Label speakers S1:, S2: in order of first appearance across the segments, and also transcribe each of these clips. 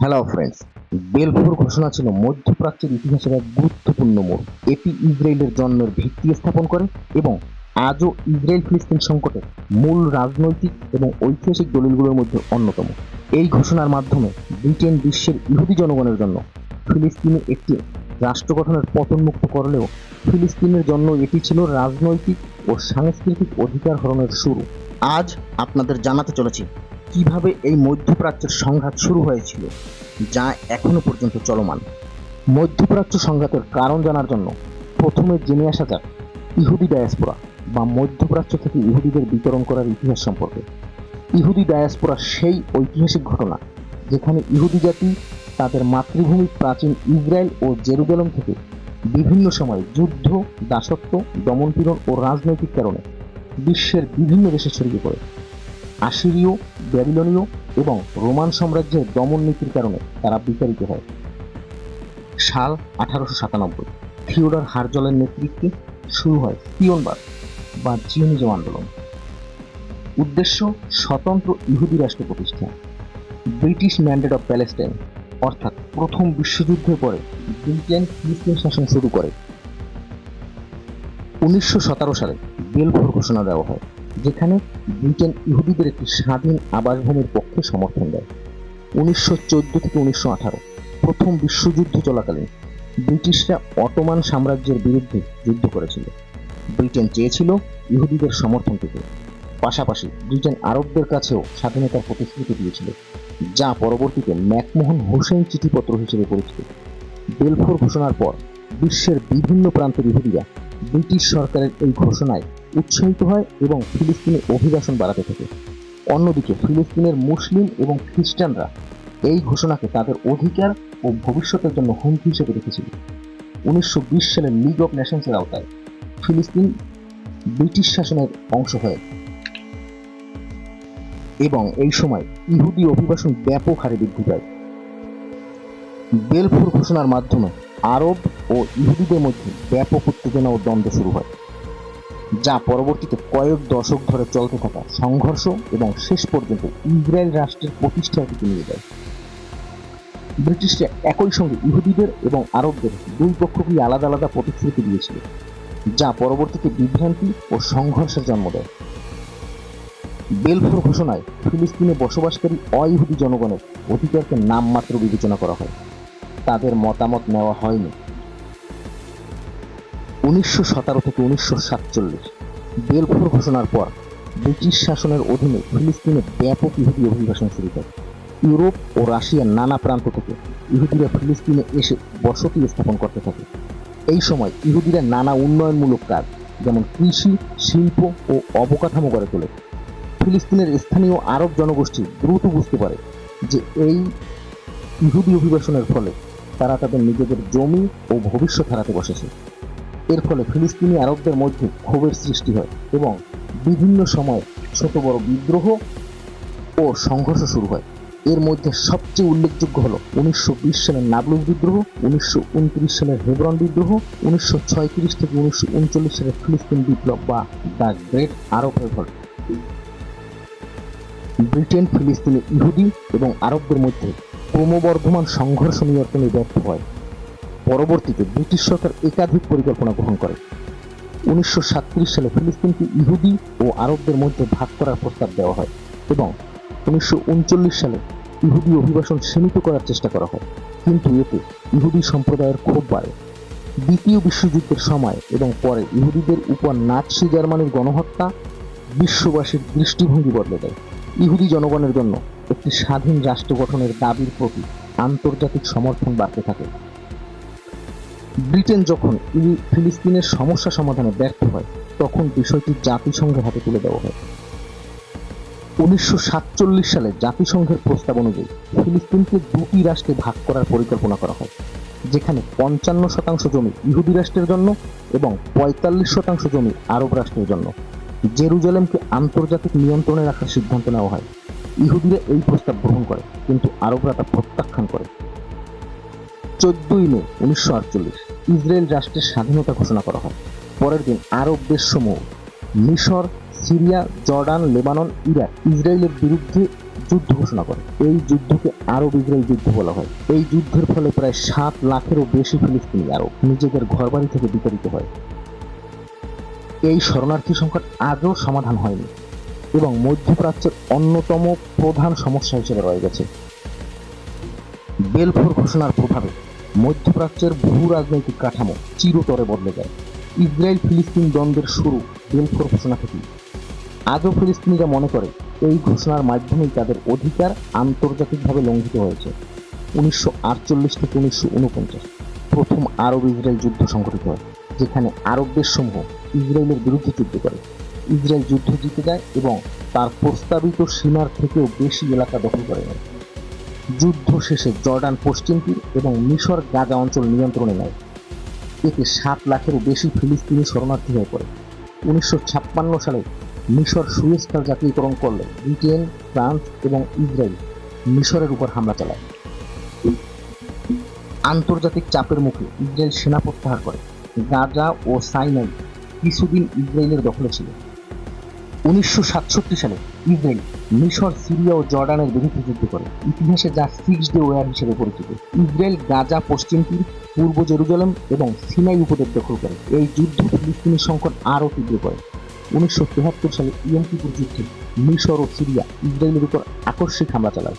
S1: Hello friends Balfour ঘোষণা ছিল মধ্যপ্রাচ্যের ইতিহাসের এক গুরুত্বপূর্ণ মোড়। এটি ইসরায়েলের জন্মের ভিত্তি স্থাপন করে এবং আজও ইসরায়েল ফিলিস্তিন সংকটের মূল রাজনৈতিক এবং ঐতিহাসিক দলিলগুলোর মধ্যে অন্যতম। এই ঘোষণার মাধ্যমে ব্রিটেন বিশ্বের ইহুদি জনগণের জন্য ফিলিস্তিনে একটি রাষ্ট্র গঠনের পতনমুক্ত করলেও ফিলিস্তিনের জন্য এটি ছিল রাজনৈতিক ও সাংস্কৃতিক অধিকার হরণের শুরু। আজ আপনাদের জানাতে চলেছি কীভাবে এই মধ্যপ্রাচ্যের সংঘাত শুরু হয়েছিল, যা এখনও পর্যন্ত চলমান? মধ্যপ্রাচ্য সংঘাতের কারণ জানার জন্য প্রথমে জেনে আসা যাক ইহুদি ডায়াসপোরা বা মধ্যপ্রাচ্য থেকে ইহুদিদের বিতরণ করার ইতিহাস সম্পর্কে। ইহুদি ডায়াসপোরা সেই ঐতিহাসিক ঘটনা যেখানে ইহুদি জাতি তাদের মাতৃভূমি প্রাচীন ইসরায়েল ও জেরুজালেম থেকে বিভিন্ন সময় যুদ্ধ, দাসত্ব দমনপীড়ন ও রাজনৈতিক কারণে বিশ্বের বিভিন্ন দেশে ছড়িয়ে পড়ে। আশিরীয় ব্যাবিলনীয় এবং রোমান সাম্রাজ্যের দমন নীতির কারণে তারা বিতাড়িত হয়। সাল আঠারোশো সাতানব্বই থিওডর হারজলের নেতৃত্বে শুরু হয় সিয়নবাদ বা জিওনিজম আন্দোলন। উদ্দেশ্য স্বতন্ত্র ইহুদি রাষ্ট্র প্রতিষ্ঠা। ব্রিটিশ ম্যান্ডেট অফ প্যালেস্টাইন, অর্থাৎ প্রথম বিশ্বযুদ্ধের পরে ব্রিটেন ফিলিস্তিন শাসন শুরু করে। উনিশশো সতেরো সালে বেলফোর ঘোষণা দেওয়া হয়। যেখানে ব্রিটেন ইহুদিদের একটি স্বাধীন আবাসভূমির পক্ষে সমর্থন দেয়। উনিশশো চোদ্দ থেকে উনিশশো আঠারো, প্রথম বিশ্বযুদ্ধ চলাকালীন ব্রিটিশরা অটোমান সাম্রাজ্যের বিরুদ্ধে যুদ্ধ করেছিল। ব্রিটেন চেয়েছিল ইহুদিদের সমর্থন পেতে। পাশাপাশি ব্রিটেন আরবদের কাছেও স্বাধীনতার প্রতিশ্রুতি দিয়েছিল, যা পরবর্তীতে ম্যাকমোহন হোসেন চিঠিপত্র হিসেবে পরিচিত। বেলফোর ঘোষণার পর বিশ্বের বিভিন্ন প্রান্তের ইহুদিরা ব্রিটিশ সরকারের এই ঘোষণায় উৎসাহিত হয় এবং ফিলিস্তিনে অভিবাসন বাড়াতে থাকে। অন্যদিকে ফিলিস্তিনের মুসলিম এবং খ্রিস্টানরা এই ঘোষণাকে তাদের অধিকার ও ভবিষ্যতের জন্য হুমকি হিসেবে দেখেছিল উনিশশো বিশ সালে লিগ অফ নেশনসের আওতায় ফিলিস্তিন ব্রিটিশ শাসনের অংশ হয় এবং এই সময় ইহুদি অভিবাসন ব্যাপক হারে বৃদ্ধি পায়। বেলফোর ঘোষণার মাধ্যমে আরব ও ইহুদিদের মধ্যে ব্যাপক উত্তেজনা ও দ্বন্দ্ব শুরু হয়। যা পরবর্তীতে কয়েক দশক ধরে চলতে থাকা সংঘর্ষ এবং শেষ পর্যন্ত ইসরায়েল রাষ্ট্রের প্রতিষ্ঠার দিকে নিয়ে যায়। ব্রিটিশরা একই সঙ্গে ইহুদিদের এবং আরবদের দুই পক্ষকেই আলাদা আলাদা প্রতিশ্রুতি দিয়েছিল, যা পরবর্তীতে বিভ্রান্তি ও সংঘর্ষের জন্ম দেয়। বেলফোর ঘোষণায় ফিলিস্তিনে বসবাসকারী অইহুদি জনগণের অধিকারকে নামমাত্র বিবেচনা করা হয়। তাদের মতামত নেওয়া হয়নি। উনিশশো সতেরো থেকে উনিশশো সাতচল্লিশ বেলফোর ঘোষণার পর ব্রিটিশ শাসনের অধীনে ফিলিস্তিনে ব্যাপক ইহুদি অভিবাসন শুরু হয় ইউরোপ ও রাশিয়ার নানা প্রান্ত থেকে ইহুদিরা ফিলিস্তিনে এসে বসতি স্থাপন করতে থাকে। এই সময় ইহুদিরা নানা উন্নয়নমূলক কাজ, যেমন কৃষি, শিল্প ও অবকাঠামো গড়ে তোলে। ফিলিস্তিনের স্থানীয় আরব জনগোষ্ঠী দ্রুত বুঝতে পারে যে এই ইহুদি অভিবাসনের ফলে তারা তাদের নিজেদের জমি ও ভবিষ্যৎ হারাতে বসেছে। এর ফলে ফিলিস্তিনি আরবদের মধ্যে ক্ষোভের সৃষ্টি হয় এবং বিভিন্ন সময় ছোট বড় বিদ্রোহ ও সংঘর্ষ শুরু হয়। এর মধ্যে সবচেয়ে উল্লেখযোগ্য হল উনিশশো বিশ সালের নাবলুস বিদ্রোহ, উনিশশো উনত্রিশ সালের হেবরন বিদ্রোহ, উনিশশো থেকে উনিশশো উনচল্লিশ সালের ফিলিস্তিন বিপ্লব বা the great Arab revolt Britain ফিলিস্তিনি ইহুদি এবং আরবদের মধ্যে ক্রমবর্ধমান সংঘর্ষ নিয়ন্ত্রণে ব্যর্থ হয়। পরবর্তীতে ব্রিটিশ সরকার একাধিক পরিকল্পনা গ্রহণ করে। উনিশশো সালে ফিলিস্তিনকে ইহুদি ও আরবদের মধ্যে ভাগ করার প্রস্তাব দেওয়া হয় এবং উনিশশো উনচল্লিশ সালে ইহুদি অভিবাসন সীমিত করার চেষ্টা করা হয়। কিন্তু এতে ইহুদি সম্প্রদায়ের ক্ষোভ বাড়ে। দ্বিতীয় বিশ্বযুদ্ধের সময় এবং পরে ইহুদিদের উপর নাৎসি জার্মানির গণহত্যা বিশ্ববাসীর দৃষ্টিভঙ্গি বদলে দেয়। ইহুদি জনগণের জন্য একটি স্বাধীন রাষ্ট্র গঠনের দাবির প্রতি আন্তর্জাতিক সমর্থন বাড়তে থাকে। ব্রিটেন যখন ফিলিস্তিনের সমস্যা সমাধানে ব্যর্থ হয়, তখন বিষয়টি জাতিসংঘের হাতে তুলে দেওয়া হয়। উনিশশো সাতচল্লিশ সালে জাতিসংঘের প্রস্তাব অনুযায়ী ফিলিস্তিনকে দুটি রাষ্ট্রে ভাগ করার পরিকল্পনা করা হয়, যেখানে পঞ্চান্ন শতাংশ জমি ইহুদি রাষ্ট্রের জন্য এবং পঁয়তাল্লিশ শতাংশ জমি আরব রাষ্ট্রের জন্য। জেরুজালেমকে আন্তর্জাতিক নিয়ন্ত্রণে রাখার সিদ্ধান্ত নেওয়া হয়। ইহুদিরা এই প্রস্তাব গ্রহণ করে, কিন্তু আরবরা তা প্রত্যাখ্যান করে। চোদ্দই মে, উনিশশো আটচল্লিশ। ইসরায়েল রাষ্ট্রের স্বাধীনতা ঘোষণা করা হয়। পরের দিন আরব দেশসমূহ মিশর, সিরিয়া, জর্ডান, লেবানন, ইরাক ইসরায়েলের বিরুদ্ধে যুদ্ধ ঘোষণা করে। এই যুদ্ধকে আরব ইসরায়েল যুদ্ধ বলা হয়। এই যুদ্ধের ফলে প্রায় সাত লাখেরও বেশি ফিলিস্তিনি আরব নিজেদের ঘরবাড়ি থেকে বিতাড়িত হয়। এই শরণার্থী সংকট আজও সমাধান হয়নি এবং মধ্যপ্রাচ্যের অন্যতম প্রধান সমস্যা হিসেবে রয়ে গেছে। বেলফোর ঘোষণার প্রভাবে মধ্যপ্রাচ্যের ভূ রাজনৈতিক কাঠামো চিরতরে বদলে যায়। ইসরায়েল ফিলিস্তিন দ্বন্দ্বের শুরু বেলফোর ঘোষণা থেকেই। আজও ফিলিস্তিনিরা মনে করে এই ঘোষণার মাধ্যমেই তাদের অধিকার আন্তর্জাতিকভাবে লঙ্ঘিত হয়েছে। উনিশশো আটচল্লিশ থেকে উনিশশো উনপঞ্চাশ প্রথম আরব ইসরায়েল যুদ্ধ সংঘটিত হয়, যেখানে আরব দেশসমূহ ইসরায়েলের বিরুদ্ধে যুদ্ধ করে। ইসরায়েল যুদ্ধ জিতে যায় এবং তার প্রস্তাবিত সীমার থেকেও বেশি এলাকা দখল করে নেয়। যুদ্ধ শেষে জর্ডান পশ্চিম তীর এবং মিশর গাজা অঞ্চল নিয়ন্ত্রণে নেয়। এতে সাত লাখেরও বেশি ফিলিস্তিনি শরণার্থী হয়ে পড়ে। উনিশশো ছাপ্পান্ন সালে মিশর খাল জাতীয়করণ করলে ব্রিটেন, ফ্রান্স এবং ইসরায়েল মিশরের উপর হামলা চালায়। আন্তর্জাতিক চাপের মুখে ইসরায়েল সেনা প্রত্যাহার করে। গাজা ও সাইনাই কিছুদিন ইসরায়েলের দখলে ছিল। উনিশশো সাতষট্টি সালে ইসরায়েল মিশর, সিরিয়া ও জর্ডানের বিরুদ্ধে যুদ্ধ করে। ইতিহাসে যা সিক্স ডে ওয়ার হিসেবে পরিচিত। ইসরায়েল গাজা, পশ্চিম তীর, পূর্ব জেরুজালেম এবং সিনাই উপদ্বীপ দখল করে। এই যুদ্ধ ফিলিস্তিনি সংকট আরও তীব্র করে। উনিশশো তেহাত্তর সালে ইয়মকিপুর যুদ্ধে মিশর ও সিরিয়া ইসরায়েলের উপর আকস্মিক হামলা চালায়।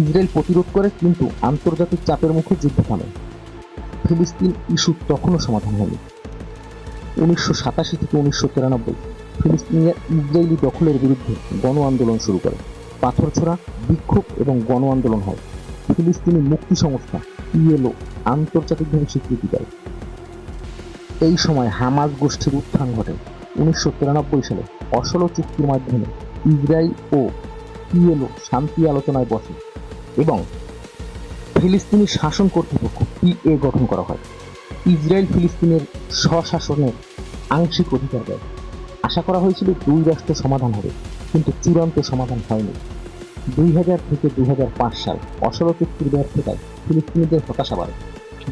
S1: ইসরায়েল প্রতিরোধ করে কিন্তু আন্তর্জাতিক চাপের মুখে যুদ্ধ থামে। ফিলিস্তিন ইস্যু তখনও সমাধান হয়নি। উনিশশো সাতাশি থেকে উনিশশো তিরানব্বই ফিলিস্তিনিরা ইসরায়েলি দখলের বিরুদ্ধে গণ আন্দোলন শুরু করে। পাথরছোড়া বিক্ষোভ এবং গণ আন্দোলন হয়। ফিলিস্তিনি মুক্তি সংস্থা ইএলও আন্তর্জাতিকভাবে স্বীকৃতি দেয়। এই সময় হামাজ গোষ্ঠীর উত্থান ঘটে। উনিশশো তিরানব্বই সালে অসলো চুক্তির মাধ্যমে ইসরায়েল ও পিএলও শান্তি আলোচনায় বসে এবং ফিলিস্তিনি শাসন কর্তৃপক্ষ পিএ গঠন করা হয়। ইসরায়েল ফিলিস্তিনের স্বশাসনের আংশিক অধিকার দেয়। আশা করা হয়েছিল দুই রাষ্ট্র সমাধান হবে, কিন্তু চূড়ান্ত সমাধান হয়নি। দুই হাজার থেকে দুই হাজার পাঁচ সাল অসলো চুক্তির ব্যর্থতায় ফিলিস্তিনিদের হতাশা বাড়ে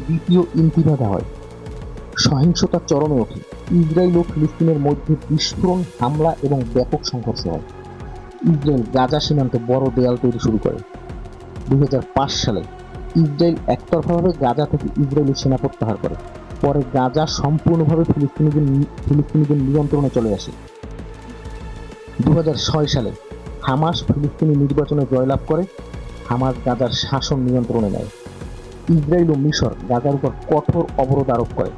S1: দ্বিতীয় ইন্তিফাদা হয়। সহিংসতার চরমে ওঠে, ইসরায়েল ও ফিলিস্তিনের মধ্যে বিস্ফোরণ, হামলা এবং ব্যাপক সংঘর্ষ হয়। ইসরায়েল গাজা সীমান্তে বড় দেয়াল তৈরি শুরু করে। দুই হাজার পাঁচ সালে ইসরায়েল একতরফাভাবে গাজা থেকে ইসরায়েলি সেনা প্রত্যাহার করে। পরে গাজা সম্পূর্ণভাবে ফিলিস্তিনিদের ফিলিস্তিনিদের নিয়ন্ত্রণে চলে আসে। দু হাজার ছয় সালে হামাস ফিলিস্তিনি নির্বাচনে জয়লাভ করে, হামাস গাজার শাসন নিয়ন্ত্রণে নেয়। ইসরায়েল ও মিশর গাজার উপর কঠোর অবরোধ আরোপ করে।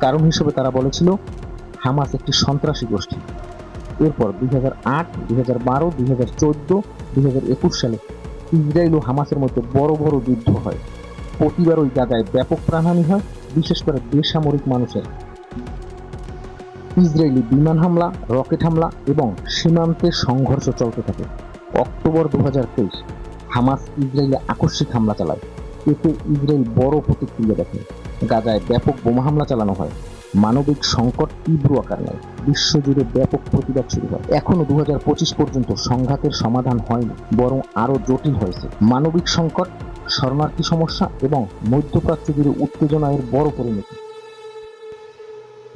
S1: কারণ হিসেবে তারা বলেছিল, হামাস একটি সন্ত্রাসী গোষ্ঠী। এরপর দুই হাজার আট দুই হাজার বারো দুই হাজার চোদ্দ দুই হাজার একুশ সালে ইসরায়েল ও হামাসের মধ্যে বড় বড় যুদ্ধ হয়। প্রতিবার ওই জায়গায় ব্যাপক প্রাণহানি হয়। বিশেষ করে বেসামরিক মানুষের। ইসরায়েলি বিমান হামলা, রকেট হামলা এবং সীমান্তে সংঘর্ষ চলতে থাকে। অক্টোবর দু হাজার তেইশ হামাস ইসরায়েলে আকস্মিক হামলা চালায়। এতে ইসরায়েল বড় প্রতিক্রিয়া দেখে। গাজায় ব্যাপক বোমা হামলা চালানো হয়। মানবিক সংকট তীব্র আকার। নেয় বিশ্বজুড়ে ব্যাপক প্রতিবাদ শুরু হয়। এখনও দু পর্যন্ত সংঘাতের সমাধান হয়নি, বরং আরও জটিল হয়েছে। মানবিক সংকট শরণার্থী সমস্যা এবং মধ্যপ্রাচ্য জুড়ে উত্তেজনা এর বড় পরিণতি।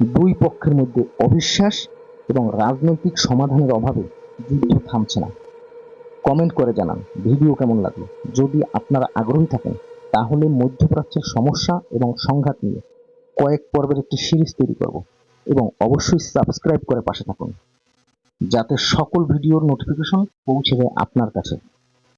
S1: দুই পক্ষের মধ্যে অবিশ্বাস এবং রাজনৈতিক সমাধানের অভাবে যুদ্ধ থামছে না। কমেন্ট করে জানান, ভিডিও কেমন লাগল? যদি আপনারা আগ্রহী থাকেন, তাহলে মধ্যপ্রাচ্যের সমস্যা এবং সংঘাত নিয়ে কয়েক পর্বের একটি সিরিজ তৈরি করব এবং অবশ্যই সাবস্ক্রাইব করে পাশে থাকুন। যাতে সকল ভিডিওর নোটিফিকেশন পৌঁছে যায় আপনার কাছে।